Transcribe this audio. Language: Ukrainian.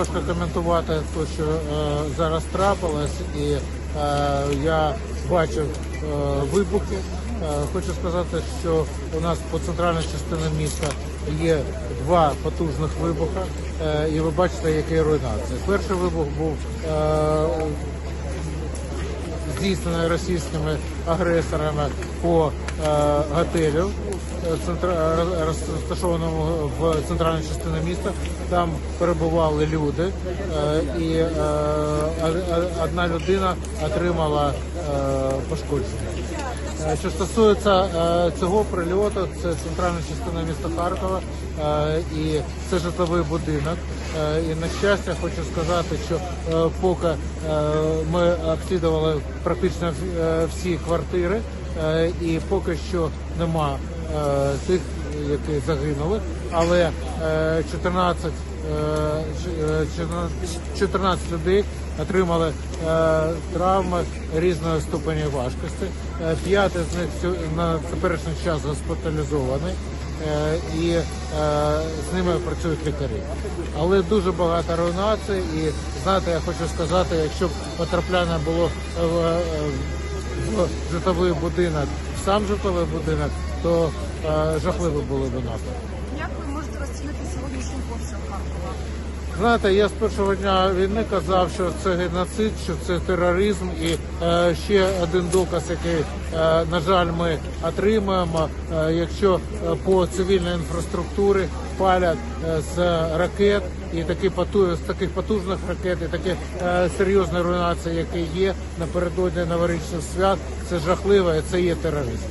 важко коментувати те, що е, зараз трапилось, і е, я бачив е, вибухи. Е, хочу сказати, що у нас по центральній частині міста є два потужних вибухи, е, і ви бачите, які руйнації. Перший вибух був е, здійснений російськими агресорами по е, готелю, е, е, розташованому в центральній частині міста. Там перебували люди, і одна людина отримала пошкодження. Е, Що стосується е, цього прильоту, це центральна частина міста Харкова е, і це житловий будинок. І на щастя, хочу сказати, що поки ми обслідували практично всі квартири, і поки що нема тих, які загинули, але е, 14 е, ч- е, 14 людей отримали е, травми різної ступені важкості. Е, П'ять з них на теперішній час госпіталізовані. е, І е, з ними працюють лікарі, але дуже багато руйнацій. І знаєте, я хочу сказати, якщо б потрапляння було е, в, е, житловий будинок, в сам житловий будинок, то е, жахливі були б наслідки. Розцінити сьогоднішній обстріл Харкова? Знаєте, я з першого дня війни казав, що це геноцид, що це тероризм, і е, ще один доказ, який, е, на жаль, ми отримаємо, е, якщо е, по цивільній інфраструктурі палять е, з ракет і такі поту, з таких потужних ракет, і такі е, серйозні руйнації, які є напередодні новорічних свят, це жахливо, і це є тероризм.